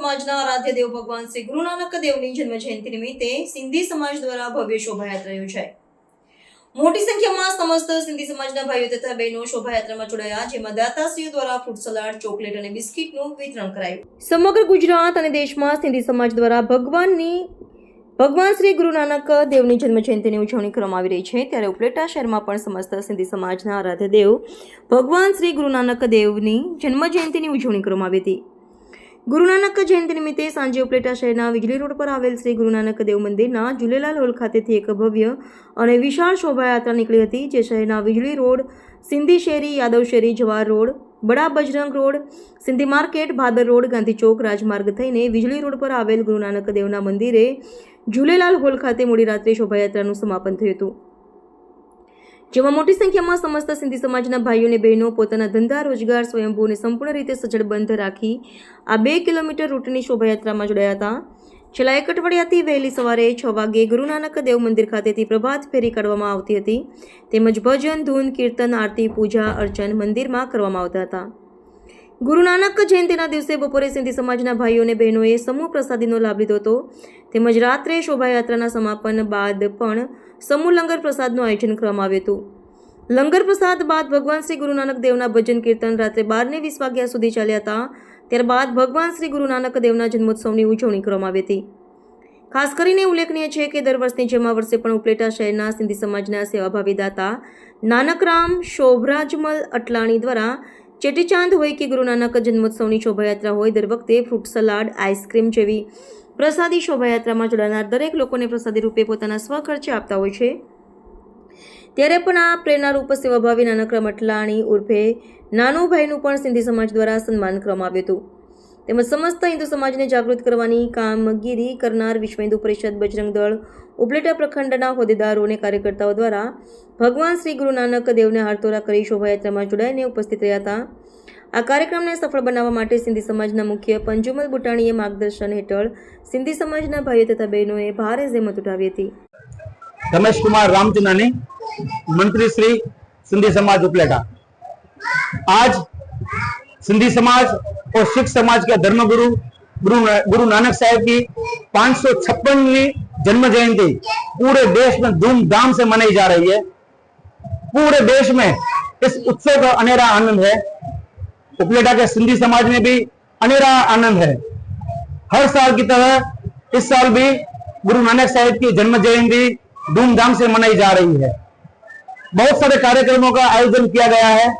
સમાજના આરાધ્ય દેવ ભગવાન શ્રી ગુરુ નાનક દેવની જન્મ જયંતિ નિમિત્તે સિંધી સમાજ દ્વારા ભવ્ય શોભાયાત્રા યોજાઈ. મોટી સંખ્યામાં સમસ્ત સિંધી સમાજના ભાઈઓ તથા બહેનો શોભાયાત્રામાં જોડાયા, જેમાં દાતાશ્રીઓ દ્વારા ફ્રૂટ સલાડ, ચોકલેટ અને બિસ્કીટનું વિતરણ કરાયું. સમગ્ર ગુજરાત અને દેશમાં સિંધી સમાજ દ્વારા ભગવાનની, ભગવાન શ્રી ગુરુ નાનક દેવની જન્મ જયંતિની ઉજવણી કરવામાં આવી રહી છે. ત્યારે ઉપલેટા શહેરમાં પણ સમસ્ત સિંધી સમાજના આરાધ્ય દેવ ભગવાન શ્રી ગુરુ નાનક દેવની જન્મ જયંતિની ઉજવણી કરવામાં આવી હતી. ગુરુ નાનક જયંતિ નિમિત્તે સાંજે ઉપલેટા શહેરના વીજળી રોડ પર આવેલ શ્રી ગુરુનાનક દેવ મંદિરના ઝૂલેલાલ હોલ ખાતેથી એક ભવ્ય અને વિશાળ શોભાયાત્રા નીકળી હતી, જે શહેરના વીજળી રોડ, સિંધી શેરી, યાદવ શેરી Jawahar road, Bada Bajrang road, Sindhi market, Bhadar road, Gandhi Chowk, રાજમાર્ગ થઈને વીજળી રોડ પર આવેલ ગુરુનાનક દેવના મંદિરે ઝૂલેલાલ હોલ ખાતે મોડી રાત્રે શોભાયાત્રાનું સમાપન થયું હતું. જેમાં મોટી સંખ્યામાં સમસ્ત સિંધી સમાજના ભાઈઓ અને બહેનો પોતાના ધંધા, રોજગાર, સ્વયંભૂને સંપૂર્ણ રીતે સજ્જડ બંધ રાખી આ બે કિલોમીટર રૂટની શોભાયાત્રામાં જોડાયા હતા. છેલ્લા એક અઠવાડિયાથી વહેલી સવારે છ વાગે ગુરુ નાનક દેવ મંદિર ખાતેથી પ્રભાત ફેરી કાઢવામાં આવતી હતી. તેમજ ભજન, ધૂન, કીર્તન, આરતી, પૂજા, અર્ચન મંદિરમાં કરવામાં આવતા હતા. ગુરુ નાનક જયંતિના દિવસે બપોરે સિંધી સમાજના ભાઈઓ અને બહેનોએ સમૂહ પ્રસાદીનો લાભ લીધો હતો. તેમજ રાત્રે શોભાયાત્રાના સમાપન બાદ પણ સમૂહ લંગર પ્રસાદનું આયોજન કરવામાં આવ્યું હતું. લંગર પ્રસાદ બાદ ભગવાન શ્રી ગુરુ નાનક દેવના ભજન કીર્તન રાત્રે બારને વીસ વાગ્યા સુધી ચાલ્યા હતા. ત્યારબાદ ભગવાન શ્રી ગુરુ નાનક દેવના જન્મોત્સવની ઉજવણી કરવામાં આવી હતી. ખાસ કરીને ઉલ્લેખનીય છે કે દર વર્ષની જેમ આ વર્ષે પણ ઉપલેટા શહેરના સિંધી સમાજના સેવાભાવી દાતા નાનકરામ શોભરાજમલ અટલાણી દ્વારા ચેટીચાંદ હોય કે ગુરુ નાનક જન્મોત્સવની શોભાયાત્રા હોય, દર વખતે ફ્રૂટ સલાડ, આઈસ્ક્રીમ જેવી પ્રસાદી શોભાયાત્રામાં જોડાનાર દરેક લોકોને પ્રસાદી રૂપે પોતાના સ્વખર્ચે આપતા હોય છે. ત્યારે પણ આ પ્રેરણારૂપ સેવાભાવી નાનકરામ અટલાણી ઉર્ફે નાનુભાઈનું પણ સિંધી સમાજ દ્વારા સન્માન કરવામાં આવ્યું હતું. તેમજ સમસ્ત હિન્દુ સમાજને જાગૃત કરવાની કામગીરી કરનાર વિશ્વ હિન્દુ પરિષદ, બજરંગ દળ, ઉપલેટા પ્રખંડના હોદ્દેદારો અને કાર્યકર્તાઓ દ્વારા ભગવાન શ્રી ગુરુ નાનક દેવને હારતોરા કરી શોભાયાત્રામાં જોડાઈને ઉપસ્થિત રહ્યા હતા. આ કાર્યક્રમને સફળ બનાવવા માટે સિંધી સમાજના મુખ્ય પંજુમલ બુટાણીએ માર્ગદર્શન હેઠળ સિંધી સમાજના ભાઈઓ તથા બહેનોએ ભારે જહેમત ઉઠાવી હતી रमेश कुमार रामचंदानी मंत्री श्री सिंधी समाज उपलेटा आज सिंधी समाज और सिख समाज के धर्मगुरु गुरु गुरु नानक साहब की पांच सौ छप्पनवी जन्म जयंती पूरे देश में धूमधाम से मनाई जा रही है पूरे देश में इस उत्सव का अनेरा आनंद है उपलेटा के सिंधी समाज में भी अनेरा आनंद है। हर साल की तरह इस साल भी गुरु नानक साहिब की जन्म जयंती धूमधाम से मनाई जा रही है। बहुत सारे कार्यक्रमों का आयोजन किया गया है।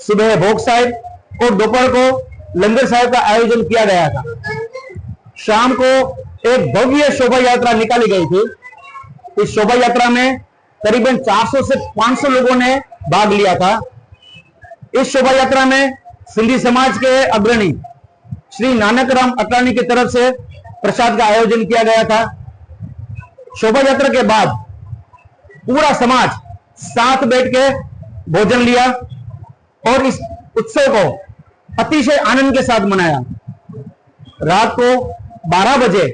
सुबह भोग साहिब और दोपहर को लंगर साहिब का आयोजन किया गया था। शाम को एक भव्य शोभा यात्रा निकाली गई थी। इस शोभा यात्रा में करीबन 400 से 500 लोगों ने भाग लिया था। इस शोभा यात्रा में सिंधी समाज के अग्रणी श्री नानक राम अटानी की तरफ़ से प्रसाद का आयोजन किया गया था। शोभा यात्रा के बाद पूरा समाज साथ बैठ के भोजन लिया और इस उत्सव को अतिशय आनंद के साथ मनाया। रात को 12 बजे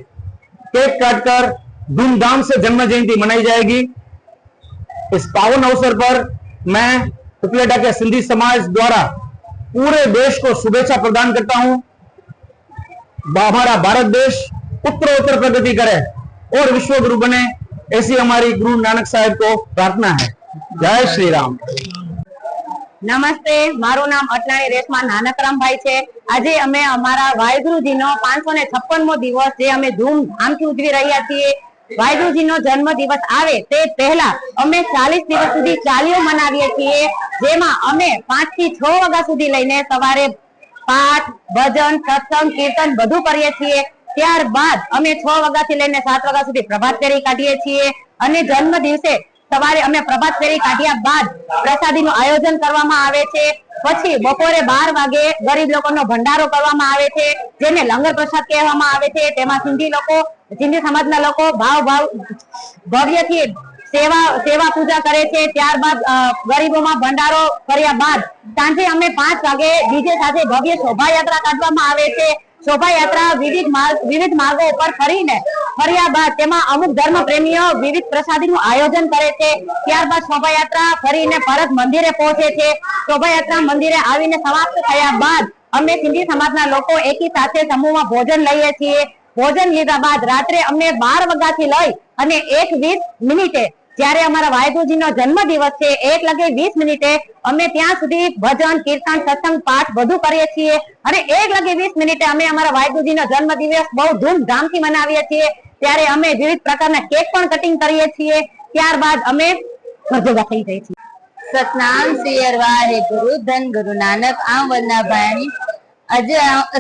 केक काटकर धूमधाम से जन्म जयंती मनाई जाएगी। इस पावन अवसर पर मैं उपलेटा के सिंधी समाज द्वारा पूरे देश को शुभेच्छा प्रदान करता हूं हमारा भारत देश उत्तरोत्तर प्रगति करे और विश्व गुरु बने ऐसी हमारी गुरु नानक साहब को प्रार्थना है जय श्री राम નમસ્તે મારું નામ અટલાણી રેશમા નાનકરામભાઈ છે આજે અમે અમારા વાહેગુરુજીનો પાંચસો ને છપ્પનમો દિવસ જે અમે ધૂમધામથી ઉજવી રહ્યા છીએ વાહેગુરુજીનો જન્મ દિવસ આવે તે પહેલા અમે ચાલીસ દિવસ સુધી ચાલીઓ મનાવીએ છીએ જેમાં અમે પાંચથી છ વાગ્યા સુધી લઈને સવારે પાઠ, ભજન, સત્સંગ, કીર્તન બધું કરીએ છીએ. ત્યારબાદ અમે છ વાગ્યાથી લઈને સાત વાગ્યા સુધી પ્રભાત ફેરી કાઢીએ છીએ. અને જન્મ દિવસે સવારે અમે પ્રભાત ફેરી કાઢ્યા બાદ પ્રસાદીનું આયોજન કરવામાં આવે છે. પછી બપોરે બાર વાગે ગરીબ લોકોનો ભંડારો કરવામાં આવે છે, જેને લંગર પ્રસાદ કહેવામાં આવે છે. તેમાં સિંધી લોકો, સિંધી સમાજના લોકો ભાવ ભાવ ભવ્યથી સેવા સેવા પૂજા કરે છે, ત્યારબાદ ગરીબોમાં ભંડારો કર્યા બાદ સાંજે અમે પાંચ વાગે ડીજે સાથે ભવ્ય શોભાયાત્રા કાઢવામાં આવે છે. શોભાયાત્રા વિવિધ માર્ગ વિવિધ માર્ગો ઉપર ફરીને, ફર્યા બાદ તેમાં અમુક ધર્મ પ્રેમીઓ વિવિધ પ્રસાદીનું આયોજન કરે છે. ત્યારબાદ શોભાયાત્રા ફરીને પરત મંદિરે પહોંચે છે. શોભાયાત્રા મંદિરે આવીને સમાપ્ત થયા બાદ અમે સિંધી સમાજના લોકો એકી સાથે સમૂહમાં ભોજન લઈએ છીએ. ભોજન લીધા બાદ રાત્રે અમને બાર વાગ્યાથી લઈ અને એક વીસ મિનિટે જ્યારે અમારા વાયગુજીનો જન્મ દિવસ છે, એક વીસ મિનિટે અમે ત્યાં સુધી ભજન, કીર્તન, સત્સંગ, પાઠ બધું કરીએ છીએ. અને એક લગે વીસ મિનિટે અમે અમારા વાયગુજીનો જન્મ દિવસ બહુ ધૂમધામથી મનાવીએ છીએ. ત્યારે અમે વિવિધ પ્રકારના કેક પણ કટિંગ કરીએ છીએ. ત્યારબાદ અમે ભજોગા થઈ જઈએ છીએ. સતનામ સિયરવા હે ગુરુ ધન ગુરુ નાનક, આમ વંદના ભાણી આજે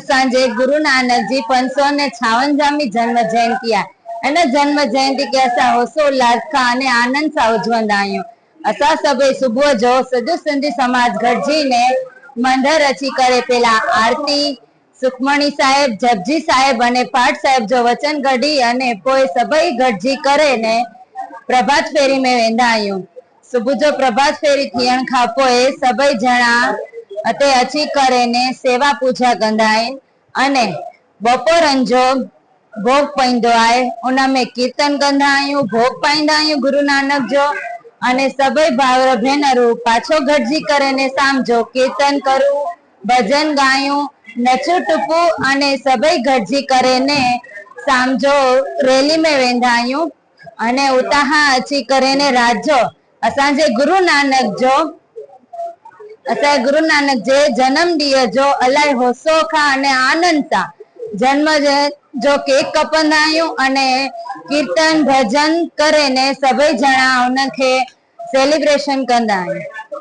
સાંજે ગુરુ નાનકજી પાંચસો ને છાવન જામી જન્મ જયંતિયા जयंती आहे हिन जन्म जयंती खे असां होसोल्लास खां अने आनंद सां उजवंदा आहियूं असां सभई सुबुह जो सॼो सिंधी समाज गॾिजीने मंदर अची करे પહેલા આરતી સુખમણી સાહેબ જપજી સાહેબ અને પાઠ સાહેબ जो वचन कढी अने पोइ सभई गॾिजी करे ने प्रभात फेरी में वेंदा आहियूं सुबुह जो प्रभात फेरी थियण खां पोइ सभई ॼणा हिते अची करे ने सेवा पूजा कंदा आहिनि अने बपोरनि जो भोग पाईंदो आहे उन में कीर्तन कंदा आहियूं भोग पाईंदा आहियूं गुरु नानक जो अने सभई भाउर भेनरूं पाछो गॾिजी करे ने शाम कीर्तन करूं भजन गायूं नचूं टुपूं अने सभई गॾिजी करे ने शाम रैली में वेंदा आहियूं अने उतां खां अची करे ने राति जो असांजे गुरु नानक जो असांजे गुरु नानक जे जनम ॾींहं जो इलाही होसो खां अने आनंद सां जन्म जे- जो केक कपंदा आहियूं अने कीर्तन भजन करे ने सभई ॼणा उनखे सेलिब्रेशन कंदा आहियूं